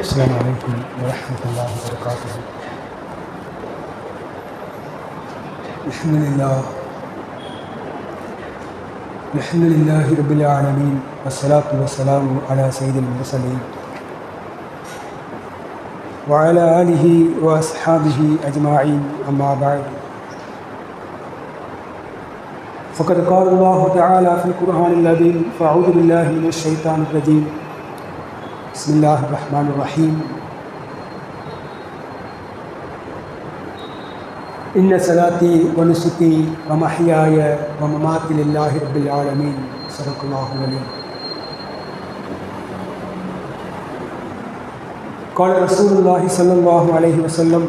السلام عليكم ورحمة الله وبركاته. الحمد لله. الحمد لله رب العالمين والصلاة والسلام على سيد المرسلين. وعلى آله وأصحابه أجمعين أما بعد. فقد قال الله تعالى في القرآن العظيم فأعوذ بالله من الشيطان الرجيم. بسم الله الرحمن الرحيم. إن صلاتي ونسكي ومحياي ومماتي لله رب العالمين. صدق الله العليم قال رسول الله صلى الله عليه وسلم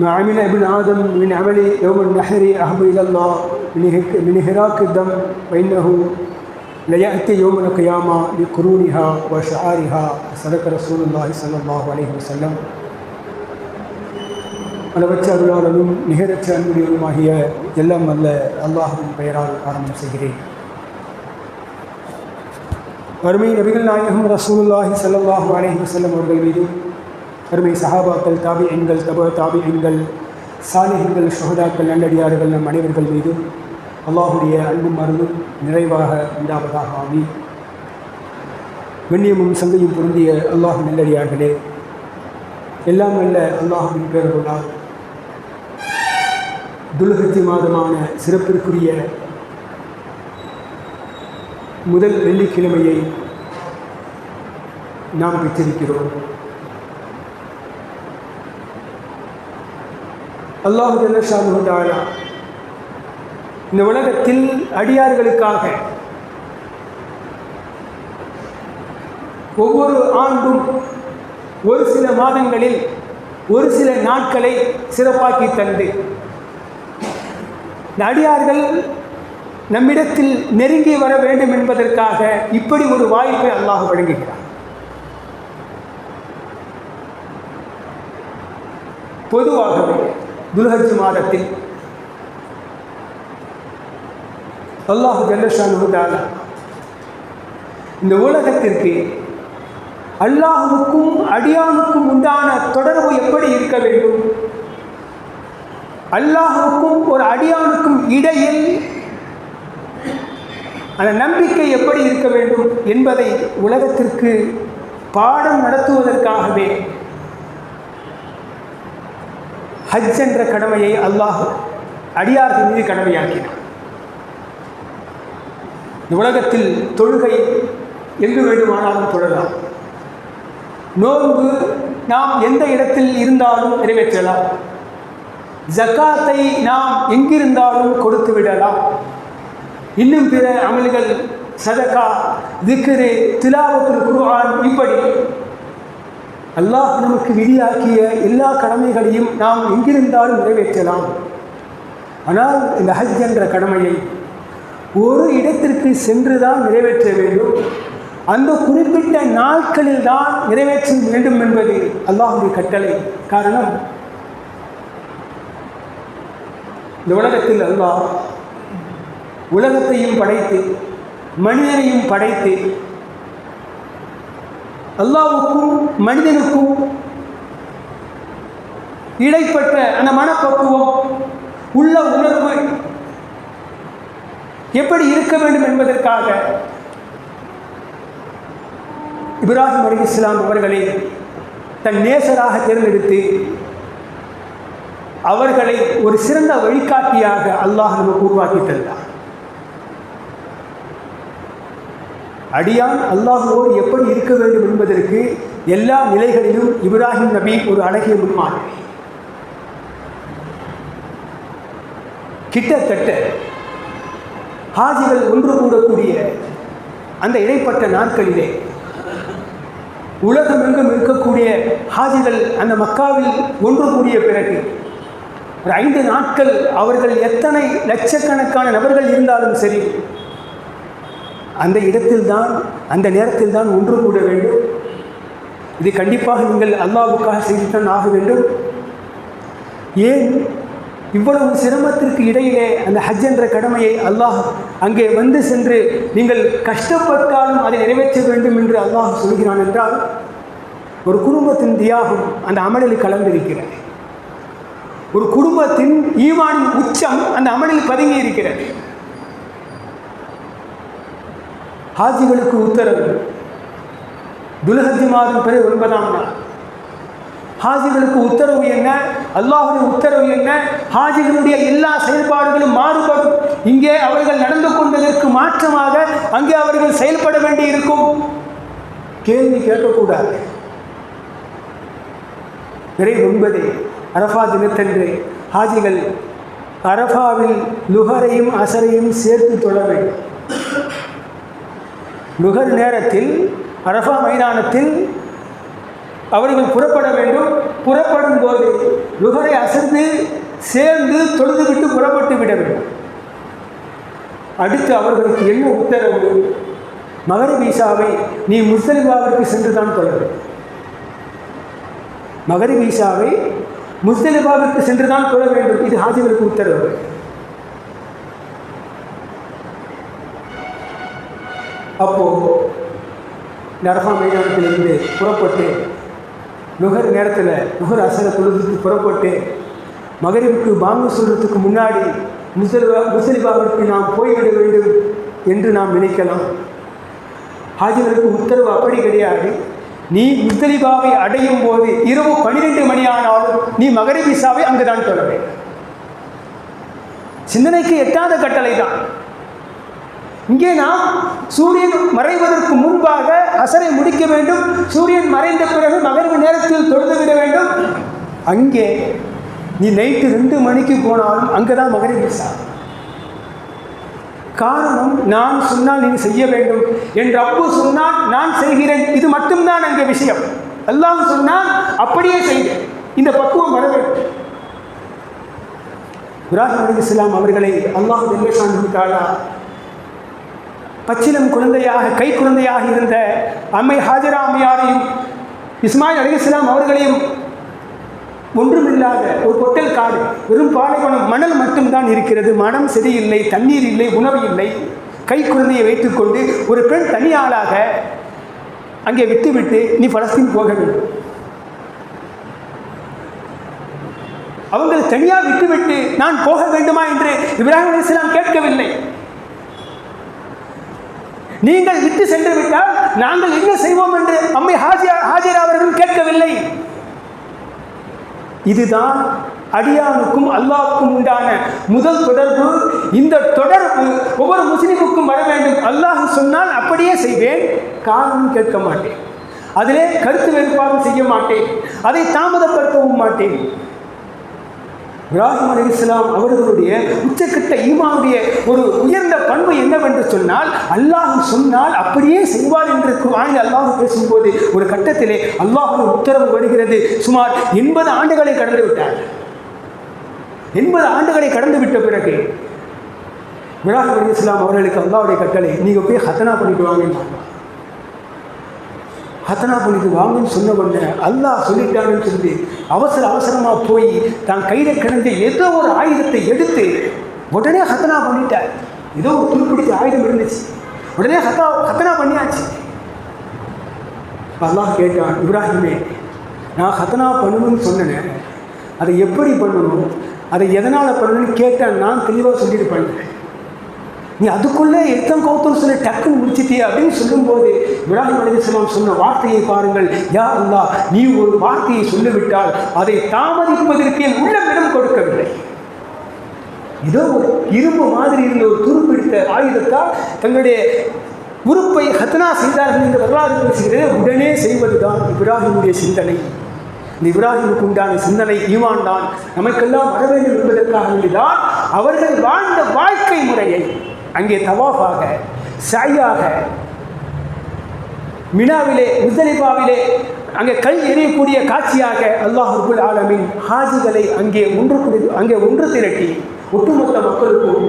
ما عمل ابن آدم من عمل يوم النحر أحب إلى الله من هك- من هراك الدم وإنه ليأتي يوم القيامة لقرونها وشعارها صدق رسول الله صلى الله عليه وسلم அளவற்ற அருளாளனும் நிகரற்ற அன்புடையவருமாகிய எல்லாம் அல்ல அல்லாஹுவின் பெயரால் ஆரம்பம் செய்கிறேன் வறுமை நபிகள் நாயகம் ரசூலுல்லாஹி ஸல்லல்லாஹு அலைஹி வஸல்லம் அவர்கள் மீதும் அருமை சஹாபாக்கள் தாபி எண்கள் தப தாபி எண்கள் சாலிஹன்கள் ஷுஹதாக்கள் நல்லடியார்கள் நம் அனைவர்கள் மீதும் அல்லாஹுடைய அன்பும் மருந்தும் நிறைவாக உண்டாவதாக ஆமி வெண்ணியமும் சங்கையும் பொருந்திய அல்லாஹ் நல்லடியார்களே எல்லாம் அல்ல அல்லாஹின் பேரருளால் துலகத்தி மாதமான சிறப்பிற்குரிய முதல் வெள்ளிக்கிழமையை நாம் பெற்றிருக்கிறோம். அல்லாஹு ஜல்லஷாமுதாலா இந்த உலகத்தில் அடியார்களுக்காக ஒவ்வொரு ஆண்டும் ஒரு சில மாதங்களில் ஒரு சில நாட்களை சிறப்பாக்கி தந்து இந்த அடியார்கள் நம்மிடத்தில் நெருங்கி வர வேண்டும் என்பதற்காக இப்படி ஒரு வாய்ப்பை அல்லாஹ் வழங்குகிறார் பொதுவாகவே துல்ஹஜ் மாதத்தில். அல்லாஹு ஜல்லஷானுதால இந்த உலகத்திற்கு அல்லாஹுக்கும் அடியானுக்கும் உண்டான தொடர்பு எப்படி இருக்க வேண்டும்? அல்லாஹுக்கும் ஒரு அடியானுக்கும் இடையில் அந்த நம்பிக்கை எப்படி இருக்க வேண்டும் என்பதை உலகத்திற்கு பாடம் நடத்துவதற்காகவே ஹஜ் என்ற கடமையை அல்லாஹ் அடியார்கள் மீது கடமையாக்கினார் உலகத்தில் தொழுகை எங்கு வேண்டுமானாலும் தொழலாம் நோன்பு நாம் எந்த இடத்தில் இருந்தாலும் நிறைவேற்றலாம். ஜக்காத்தை நாம் எங்கிருந்தாலும் கொடுத்து விடலாம். இன்னும் பிற அமல்கள் சதகா திக்ரு திலாவத்துல் குருவான் இப்படி அல்லாஹ் நமக்கு விதியாக்கிய எல்லா கடமைகளையும் நாம் எங்கிருந்தாலும் நிறைவேற்றலாம். ஆனால் இந்த ஹஜ் என்ற கடமையை ஒரு இடத்திற்கு சென்று தான் நிறைவேற்ற வேண்டும். அந்த குறிப்பிட்ட நாட்களில் தான் நிறைவேற்ற வேண்டும் என்பது அல்லாஹுடைய கட்டளை. காரணம் இந்த உலகத்தில் அல்லாஹ் உலகத்தையும் படைத்து மனிதனையும் படைத்து அல்லாவுக்கும் மனிதனுக்கும் இடைப்பட்ட அந்த மனப்பக்குவம் உள்ள உணர்வு எப்படி இருக்க வேண்டும் என்பதற்காக இப்ராஹிம் அலி இஸ்லாம் அவர்களை தன் நேசராக தேர்ந்தெடுத்து அவர்களை ஒரு சிறந்த வழிகாட்டியாக அல்லாஹ் நமக்கு உருவாக்கி தந்தார். அடியான் அல்லாஹுவோடு எப்படி இருக்க வேண்டும் என்பதற்கு எல்லா நிலைகளிலும் இப்ராஹிம் நபி ஒரு அழகிய முன்மாதிரி கிட்டத்தட்ட ஹாஜிகள் ஒன்று கூடக்கூடிய அந்த இடைப்பட்ட நாட்களிலே உலகமெங்கும் இருக்கக்கூடிய ஹாஜிகள் அந்த மக்காவில் ஒன்று கூடிய பிறகு ஒரு ஐந்து நாட்கள் அவர்கள் எத்தனை லட்சக்கணக்கான நபர்கள் இருந்தாலும் சரி அந்த இடத்தில்தான் அந்த நேரத்தில் தான் ஒன்று கூட வேண்டும். இது கண்டிப்பாக நீங்கள் அல்லாவுக்காக செய்துதான் ஆக வேண்டும். ஏன்? இவ்வளவு சிரமத்திற்கு இடையிலே அந்த ஹஜ் என்ற கடமையை அல்லாஹ் அங்கே வந்து சென்று நீங்கள் கஷ்டப்பட்டாலும் அதை நிறைவேற்ற வேண்டும் என்று அல்லாஹ் சொல்கிறான் என்றால் ஒரு குடும்பத்தின் தியாகம் அந்த அமலில் கலந்திருக்கிறது. ஒரு குடும்பத்தின் ஈவானின் உச்சம் அந்த அமலில் பதுங்கி இருக்கிறது ஹாஜிகளுக்கு உத்தரவு. துல்ஹஜ் மாதம் பிறகு ஒன்பதாம் நாள். ஹாஜிகளுக்கு உத்தரவு என்ன? அல்லாஹுடைய உத்தரவு என்ன? ஹாஜிகளுடைய எல்லா செயல்பாடுகளும் மாறுபடும். இங்கே அவர்கள் நடந்து கொண்டதற்கு மாற்றமாக அங்கே அவர்கள் செயல்பட வேண்டி இருக்கும் கேள்வி கேட்கக்கூடாது. நிறை ஒன்பது அரஃபா தினத்தன்று ஹாஜிகள் அரஃபாவில் லுகரையும் அசரையும் சேர்த்து தொழ வேண்டும். லுகர் நேரத்தில் அரஃபா மைதானத்தில் அவர்கள் புறப்பட வேண்டும். புறப்படும் போது லுகரை அசர்ந்து சேர்ந்து தொழுதுவிட்டு புறப்பட்டு விட வேண்டும். அடுத்து அவர்களுக்கு என்ன உத்தரவு? மகர வீசாவை நீ முஸ்தலிபாவிற்கு சென்று தான் தொழ. வேண்டும் மகர வீசாவை முஸ்தலிபாவிற்கு சென்று தான் தொழ வேண்டும். இது ஹாஜிகளுக்கு உத்தரவு. அப்போது நரகா மைதானத்திலிருந்து புறப்பட்டு நுகர் நேரத்தில் நுகர் அசர தொழுதுக்கு புறப்பட்டு மகரிவுக்கு பாங்கு சொல்றதுக்கு முன்னாடி முசலிபா முசலிபாவிற்கு நாம் போய்விட வேண்டும் என்று நாம் நினைக்கலாம். ஹாஜிகளுக்கு உத்தரவு அப்படி கிடையாது. நீ முத்தலிபாவை அடையும் போது இரவு பன்னிரெண்டு மணி ஆனாலும் நீ மகரிபிசாவை அங்கு தான் தொழ வேண்டும். சிந்தனைக்கு எட்டாத கட்டளை தான் இங்கே நாம் சூரியன் மறைவதற்கு முன்பாக அசரை முடிக்க வேண்டும். சூரியன் மறைந்த பிறகு மகர்வு நேரத்தில் தொழுது விட வேண்டும். அங்கே நீ நைட்டு ரெண்டு மணிக்கு போனாலும் அங்கே தான் மகரிப் விசா. காரணம் நான் சொன்னால் நீ செய்ய வேண்டும் என்று அப்பு சொன்னால் நான் செய்கிறேன். இது மட்டும்தான் அங்கே விஷயம். எல்லாம் சொன்னால் அப்படியே செய்து. இந்த பக்குவம் வர வேண்டும். இப்ராஹிம் அலி இஸ்லாம் அவர்களை அல்லாஹ் வெள்ளசாமிக்காலா பச்சிலம் குழந்தையாக கை குழந்தையாக இருந்த அம்மை ஹாஜரா அம்மையாரையும் இஸ்மாயில் அலி இஸ்லாம் அவர்களையும் ஒன்றுமில்லாத ஒரு கொட்டல் காடு வெறும் பாலைவனம் மணல் மட்டும்தான் இருக்கிறது. மனம் செடியில்லை தண்ணீர் இல்லை உணவு இல்லை. கை குழந்தையை வைத்துக்கொண்டு ஒரு பெண் தனியாளாக அங்கே விட்டுவிட்டு நீ பலஸ்தீன் போக வேண்டும். அவங்களை தனியாக விட்டுவிட்டு நான் போக வேண்டுமா என்று இப்ராஹிம் அலி இஸ்லாம் கேட்கவில்லை. நீங்கள் விட்டு சென்று விட்டால் நாங்கள் என்ன செய்வோம் என்று அம்மை ஹாஜியா ஹாஜிரா அவர்கள் கேட்கவில்லை. இதுதான் அடியானுக்கும் அல்லாவுக்கும் உண்டான முதல் தொடர்பு. இந்த தொடர்பு ஒவ்வொரு முஸ்லிமுக்கும் வர வேண்டும். அல்லாஹ் சொன்னால் அப்படியே செய்வேன் காரணம் கேட்க மாட்டேன். அதிலே கருத்து வேறுபாடு செய்ய மாட்டேன். அதை தாமதப்படுத்தவும் மாட்டேன். இப்ராஹிம் அலி இஸ்லாம் அவர்களுடைய உச்சக்கட்ட ஈமாவுடைய ஒரு உயர்ந்த பண்பு என்னவென்று சொன்னால் அல்லாஹ் சொன்னால் அப்படியே செய்வார் என்று குரானில் அல்லாஹ் பேசும்போது ஒரு கட்டத்திலே அல்லாஹுடைய உத்தரவு வருகிறது. சுமார் எண்பது ஆண்டுகளை கடந்து விட்டார். எண்பது ஆண்டுகளை கடந்து விட்ட பிறகு இப்ராஹிம் அலி இஸ்லாம் அவர்களுக்கு அல்லாவுடைய கட்டளை நீங்கள் போய் ஹத்தனா பண்ணிட்டு வாங்கன்னு ஹத்தனா பண்ணிட்டு வாங்கன்னு சொன்ன உடனே அல்லாஹ் சொல்லிட்டாங்கன்னு சொல்லி அவசர அவசரமாக போய் தான் கையில் கிடந்த ஏதோ ஒரு ஆயுதத்தை எடுத்து உடனே ஹத்தனா பண்ணிட்டார். ஏதோ ஒரு துருப்பிடிச்ச ஆயுதம் இருந்துச்சு. உடனே ஹத்தா ஹத்தனா பண்ணியாச்சு. அல்லாஹ் கேட்டான் இப்ராஹிமே நான் ஹத்தனா பண்ணணும்னு சொன்னேன் அதை எப்படி பண்ணணும்? அதை எதனால் பண்ணணும்னு கேட்டேன் நான் தெளிவாக சொல்லிட்டு பண்ணேன் நீ அதுக்குள்ளே எத்தம் கௌத்தம் சொல்லி டக்குன்னு முடிச்சிட்டியே அப்படின்னு சொல்லும்போது இப்ராஹிம் அலிஸ்லாம் சொன்ன வார்த்தையை பாருங்கள். யா அல்லா நீ ஒரு வார்த்தையை சொல்லிவிட்டால் அதை தாமதிப்பதற்கு என் உள்ளமிடம் கொடுக்கவில்லை. ஏதோ ஒரு இரும்பு மாதிரி இருந்த ஒரு துருப்பிடித்த ஆயுதத்தால் தங்களுடைய உறுப்பை ஹத்னா செய்தார்கள் என்று வரலாறு பேசுகிறதே. உடனே செய்வதுதான் இப்ராஹிமுடைய சிந்தனை. இந்த இப்ராஹிமுக்கு உண்டான சிந்தனை ஈவான் தான் நமக்கெல்லாம் வர வேண்டும் என்பதற்காக வேண்டிதான் அவர்கள் வாழ்ந்த வாழ்க்கை முறையை. அங்கே தவாஃபாக சாயாக மினாவிலே முசலிபாவிலே அங்கே கல் எறியக்கூடிய காட்சியாக அல்லாஹ் ரபுல் ஆலமின் ஹாஜிகளை அங்கே ஒன்று அங்கே ஒன்று திரட்டி ஒட்டுமொத்த மக்களுக்கும்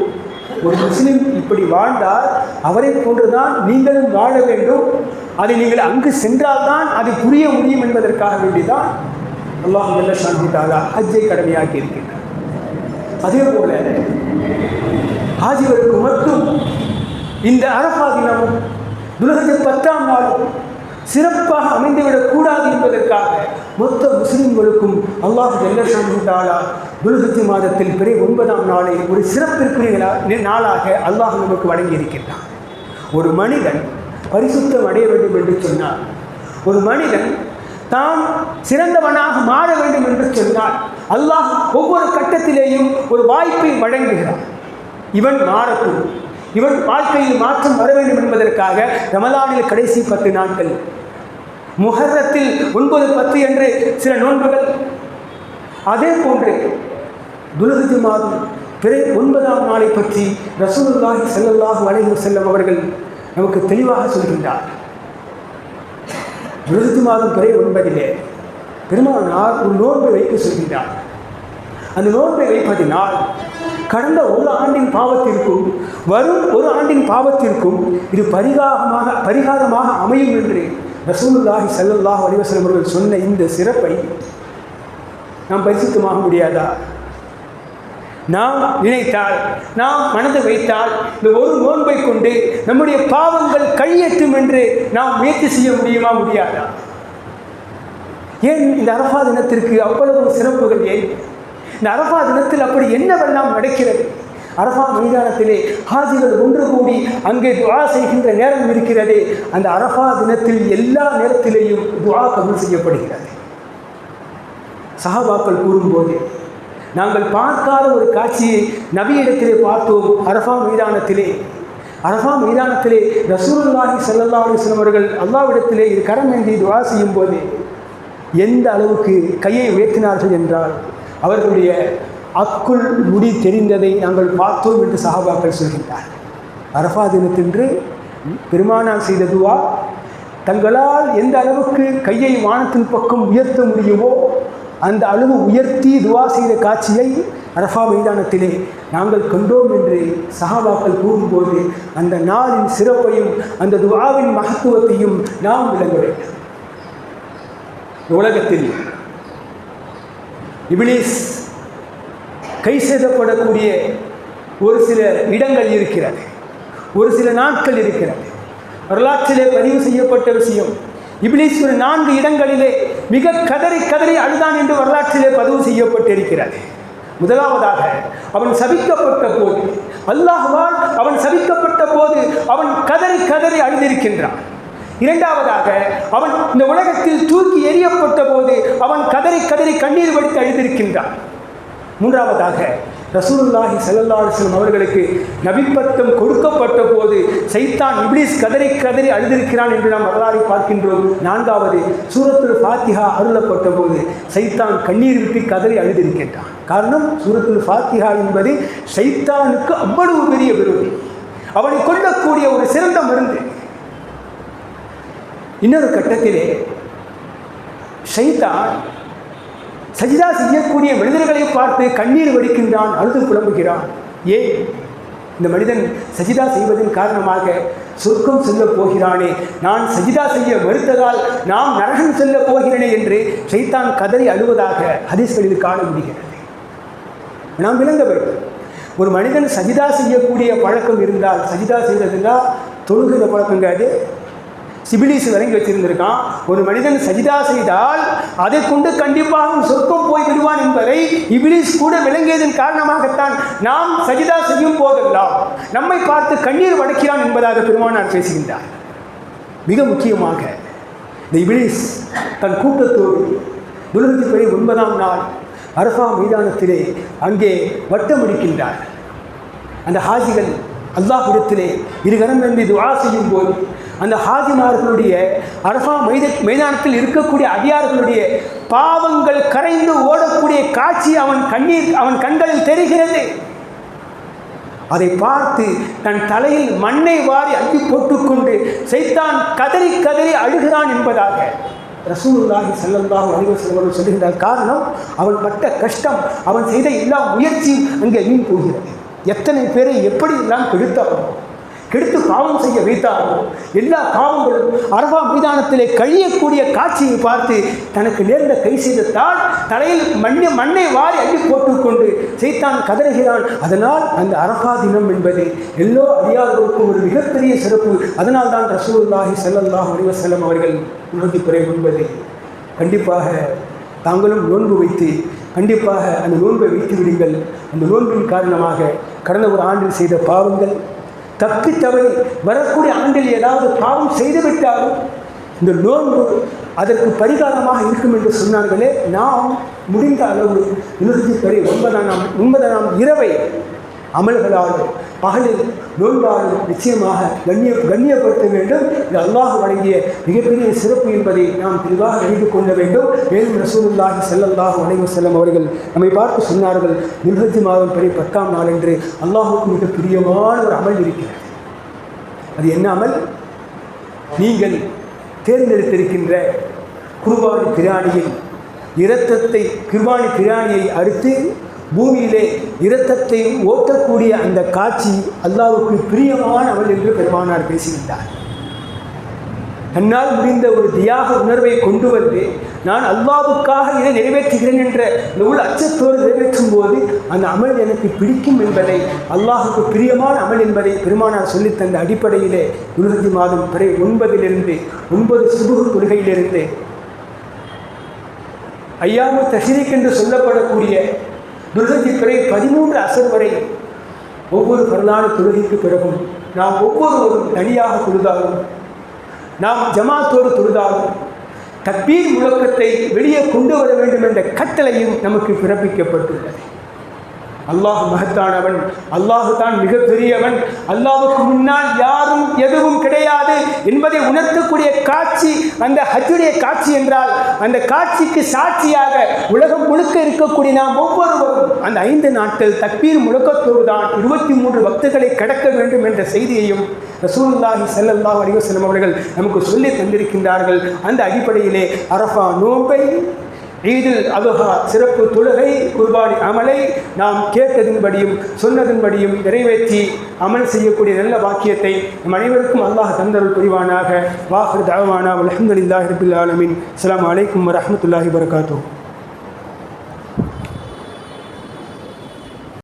ஒரு முஸ்லீம் இப்படி வாழ்ந்தால் அவரை போன்றுதான் நீங்களும் வாழ வேண்டும். அதை நீங்கள் அங்கு சென்றால்தான் அதை புரிய முடியும் என்பதற்காக வேண்டிதான் அல்லாஹ் சாந்தி தாலா ஹஜ்ஜை கடமையாக்கி இருக்கின்றார் அதே போல ஹாஜிகளுக்கு மட்டும் இந்த அரபா தினமும் துலகத்தில் பத்தாம் நாளும் சிறப்பாக அமைந்துவிடக்கூடாது என்பதற்காக மொத்த முஸ்லிம்களுக்கும் அல்லாஹ் ஜெல்லா துலகத்தி மாதத்தில் பிறை ஒன்பதாம் நாளை ஒரு சிறப்பிற்குரிய நாளாக அல்லாஹ் நமக்கு வழங்கியிருக்கின்றான். ஒரு மனிதன் பரிசுத்தம் அடைய வேண்டும் என்று சொன்னார் ஒரு மனிதன் தான் சிறந்தவனாக மாற வேண்டும் என்று சொன்னால் அல்லாஹ் ஒவ்வொரு கட்டத்திலேயும் ஒரு வாய்ப்பை வழங்குகிறான். இவன் மாறட்டும். இவன் வாழ்க்கையில் மாற்றம் வர வேண்டும் என்பதற்காக ரமலானில் கடைசி பத்து நாட்கள். முகரத்தில் ஒன்பது பத்து என்று சில நோன்புகள். அதே போன்று துலகதி மாதம் பிற ஒன்பதாம் நாளை பற்றி ரசூலுல்லாஹி செல்லல்லாக அலைஹி செல்லும் அவர்கள் நமக்கு தெளிவாக சொல்கின்றார். துலகதி மாதம் பிறை ஒன்பதிலே பெருமானார் ஒரு நோன்பை வைக்க சொல்கின்றார். அந்த நோன்பை வைப்பதினால் கடந்த ஒரு ஆண்டின் பாவத்திற்கும் வரும் ஒரு ஆண்டின் பாவத்திற்கும் இது பரிகாரமாக பரிகாரமாக அமையும் என்று ரசூலுல்லாஹி ஸல்லல்லாஹு அலைஹி அவர்கள் சொன்ன இந்த சிறப்பை நாம் பரிசுத்தமாக முடியாதா? நாம் நினைத்தால் நாம் மனது வைத்தால் இந்த ஒரு நோன்பை கொண்டு நம்முடைய பாவங்கள் கழியட்டும் என்று நாம் முயற்சி செய்ய முடியுமா முடியாதா? ஏன் இந்த அரபா தினத்திற்கு அவ்வளவு சிறப்புகள் ஏன்? இந்த அரபா தினத்தில் அப்படி என்னவெல்லாம் நடக்கிறது? அரபா மைதானத்திலே ஹாஜிகள் ஒன்று கூடி அங்கே துவா செய்கின்ற நேரம் இருக்கிறதே. அந்த அரபா தினத்தில் எல்லா நேரத்திலேயும் துவா கபூல் செய்யப்படுகிறது. சஹாபாக்கள் கூறும்போது நாங்கள் பார்க்காத ஒரு காட்சியை நபியிடத்திலே பார்த்தோம் அரபா மைதானத்திலே. அரபா மைதானத்திலே ரசூல்லாஹி ஸல்லல்லாஹு அலைஹி வஸல்லம் அவர்கள் அல்லாவிடத்திலே இது கரம் என்று துவா செய்யும் போது எந்த அளவுக்கு கையை உயர்த்தினார்கள் என்றால் அவர்களுடைய அக்குள் முடி தெரிந்ததை நாங்கள் பார்த்தோம் என்று சஹாபாக்கள் சொல்கின்றார். அரஃபா தினத்தின்று பெருமானார் செய்த துவா தங்களால் எந்த அளவுக்கு கையை வானத்தின் பக்கம் உயர்த்த முடியுமோ அந்த அளவு உயர்த்தி துவா செய்த காட்சியை அரஃபா மைதானத்திலே நாங்கள் கண்டோம் என்று சஹாபாக்கள் கூறும்போது அந்த நாளின் சிறப்பையும் அந்த துவாவின் மகத்துவத்தையும் நாம் விளங்க வேண்டும். உலகத்தில் இபிலிஸ் கை செய்தப்படக்கூடிய ஒரு சில இடங்கள் இருக்கிறது. ஒரு சில நாட்கள் இருக்கிறது. வரலாற்றிலே பதிவு செய்யப்பட்ட விஷயம் இபிலிஸ் ஒரு நான்கு இடங்களிலே மிக கதறி கதறி அழுதான் என்று வரலாற்றிலே பதிவு செய்யப்பட்டிருக்கிறது. முதலாவதாக அவன் சபிக்கப்பட்ட போது அல்லாஹ்வால் அவன் சபிக்கப்பட்ட போது அவன் கதறி கதறி அழுதிருக்கின்றான். இரண்டாவதாக அவன் இந்த உலகத்தில் தூக்கி எரியப்பட்ட போது அவன் கதறி கதறி கண்ணீர் வடித்து அழுதிருக்கின்றான். மூன்றாவதாக ரசூலுல்லாஹி ஸல்லல்லாஹு அவர்களுக்கு நபிப்பட்டம் கொடுக்கப்பட்ட போது சைத்தான் இப்ளீஸ் கதறி கதறி அழுதிருக்கிறான் என்று நாம் வரலாறு பார்க்கின்றோம். நான்காவது சூரத்துல் ஃபாத்திஹா அருளப்பட்ட போது சைத்தான் கண்ணீர் விட்டு கதறி அழுதிருக்கின்றான். காரணம் சூரத்துல் ஃபாத்திஹா என்பது சைத்தானுக்கு அவ்வளவு பெரிய விருது. அவனை கொல்லக்கூடிய ஒரு சிறந்த மருந்து. இன்னொரு கட்டத்திலே ஷைத்தான் சஜிதா செய்யக்கூடிய மனிதர்களை பார்த்து கண்ணீர் வடிக்கின்றான் அழுது புலம்புகிறான். ஏன்? இந்த மனிதன் சஜிதா செய்வதன் காரணமாக சொர்க்கம் செல்ல போகிறானே. நான் சஜிதா செய்ய மறுத்ததால் நாம் நரகம் செல்ல போகிறேனே என்று சைத்தான் கதறி அழுவதாக ஹதீஸ்களில் காண முடிகிறது நாம் விளங்கவர்கள் ஒரு மனிதன் சஜிதா செய்யக்கூடிய பழக்கம் இருந்தால் சஜிதா செய்வதுன்னா தொழுகிற பழக்கம் கிடையாது சிபிலிஸ் வழங்கி வச்சிருந்திருக்கான். ஒரு மனிதன் சஜிதா செய்தால் அதை கொண்டு கண்டிப்பாக சொர்க்கம் போய் விடுவான் என்பதை இபிலிஸ் கூட விளங்கியதன் காரணமாகத்தான் நாம் சஜிதா செய்யும் போதெல்லாம் நம்மை பார்த்து கண்ணீர் வடக்கிறான் என்பதாக பெருமானார் பேசுகின்றார். மிக முக்கியமாக இந்த இபிலிஸ் தன் கூட்டத்தோடு துலகத்துப்படி ஒன்பதாம் நாள் அரசா மைதானத்திலே அங்கே வட்டமடிக்கின்றார் அந்த ஹாஜிகள் அல்லாஹ்விடத்திலே இருகரம் என்று துவா செய்யும் போது அந்த ஹாஜிமார்களுடைய அரசா மைத மைதானத்தில் இருக்கக்கூடிய அடியார்களுடைய பாவங்கள் கரைந்து ஓடக்கூடிய காட்சி அவன் கண்ணீர் அவன் கண்களில் தெரிகிறது. அதை பார்த்து தன் தலையில் மண்ணை வாரி அள்ளி போட்டுக்கொண்டு சைத்தான் கதறி கதறி அழுகிறான் என்பதாக ரசூலுல்லாஹி ஸல்லல்லாஹு அலைஹி செல்வர்கள் அவர்கள் சொல்லுகின்றார். காரணம் அவன் பட்ட கஷ்டம் அவன் செய்த எல்லா முயற்சியும் அங்கே வீண் போகிறது. எத்தனை பேரை எப்படி எல்லாம் கெடுத்தவன் கெடுத்து பாவம் செய்ய வைத்தார். எல்லா பாவங்களும் அரபா மைதானத்திலே கழியக்கூடிய காட்சியை பார்த்து தனக்கு நேர்ந்த கை செய்தத்தால் தலையில் மண்ணை மண்ணை வாரி அள்ளி போட்டுக்கொண்டு செய்தான் கதறுகிறான். அதனால் அந்த அரபா தினம் என்பது எல்லோ அறியாதவருக்கும் ஒரு மிகப்பெரிய சிறப்பு. அதனால் தான் ரசூல்லாஹி செல்லல்லாஹ் அலைஹி அவர்கள் உறுதி குறை என்பது கண்டிப்பாக தாங்களும் நோன்பு வைத்து கண்டிப்பாக அந்த நோன்பை வைத்து விடுங்கள் அந்த நோன்பின் காரணமாக கடந்த ஒரு ஆண்டில் செய்த பாவங்கள் தப்பி தவறி வரக்கூடிய ஆண்டில் ஏதாவது பாவம் செய்துவிட்டாலும் இந்த நோன்பு அதற்கு பரிகாரமாக இருக்கும் என்று சொன்னார்களே நாம் முடிந்த அளவு இருபத்தி படி ஒன்பதாம் ஒன்பதாம் இரவை அமல்களாலும் பகலில் நோன்பாலும் நிச்சயமாக கண்ணிய கண்ணியப்படுத்த வேண்டும். இது அல்லாஹ் வழங்கிய மிகப்பெரிய சிறப்பு என்பதை நாம் தெளிவாக அறிந்து கொள்ள வேண்டும். மேலும் ரசூலுல்லாஹி செல்லல்லாஹ் அலைஹி செல்லம் அவர்கள் நம்மை பார்த்து சொன்னார்கள் நிர்ஹஜ் மாதம் படி பத்தாம் நாள் என்று அல்லாஹுக்கு மிக பிரியமான ஒரு அமல் இருக்கிறது. அது என்ன அமல்? நீங்கள் தேர்ந்தெடுத்திருக்கின்ற குர்பானி பிராணியை இரத்தத்தை குர்பானி பிராணியை அறுத்து பூமியிலே இரத்தத்தை ஓட்டக்கூடிய அந்த காட்சி அல்லாவுக்கு பிரியமானவள் என்று பெருமானார் பேசுகின்றார் தன்னால் முடிந்த ஒரு தியாக உணர்வை கொண்டு வந்து நான் அல்லாவுக்காக இதை நிறைவேற்றுகிறேன் என்ற இந்த அச்சத்தோடு நிறைவேற்றும் போது அந்த அமல் எனக்கு பிடிக்கும் என்பதை அல்லாஹுக்கு பிரியமான அமல் என்பதை பெருமானார் சொல்லித்தந்த அடிப்படையிலே துருகதி மாதம் பிறை ஒன்பதிலிருந்து ஒன்பது சுபுகு கொள்கையிலிருந்து ஐயாமு தஷரீக் என்று சொல்லப்படக்கூடிய துர்கதி பிறை பதிமூன்று அசர் வரை ஒவ்வொரு பரலான தொழுகைக்கு பிறகும் நாம் ஒவ்வொருவரும் தனியாக தொழுதாகும். நாம் ஜமாத்தோடு தொழுதாகும். தப்பீர் முழக்கத்தை வெளியே கொண்டு வர வேண்டும் என்ற கட்டளையும் நமக்கு பிறப்பிக்கப்பட்டுள்ளது. அல்லாஹ் மகத்தானவன். அல்லாஹு தான் மிகப்பெரியவன். அல்லாஹுக்கு முன்னால் யாரும் எதுவும் கிடையாது என்பதை உணர்த்தக்கூடிய காட்சி அந்த ஹஜ்ஜுடைய காட்சி என்றால் அந்த காட்சிக்கு சாட்சியாக உலகம் முழுக்க இருக்கக்கூடிய நாம் ஒவ்வொருவரும் அந்த ஐந்து நாட்கள் தக்பீர் முழக்கத்தோடு தான் இருபத்தி மூன்று பக்தர்களை கடக்க வேண்டும் என்ற செய்தியையும் ரசூலுல்லாஹி செல்லல்லா அலைஹி அவர்கள் நமக்கு சொல்லி தந்திருக்கின்றார்கள். அந்த அடிப்படையிலே அரஃபா நோம்பை ஈதில் அதுஹா சிறப்பு தொழுகை குர்பானி அமலை நாம் கேட்டதின்படியும் சொன்னதின்படியும் நிறைவேற்றி அமல் செய்யக்கூடிய நல்ல வாக்கியத்தை நம் அனைவருக்கும் அல்லாஹ் தந்தருள் புரிவானாக. வாஹர் தாவானா அலமதுல்லாஹி ரபில் ஆலமின். அஸ்ஸலாமு அலைக்கும் வரமத்துல்லாஹி வரகாத்துஹு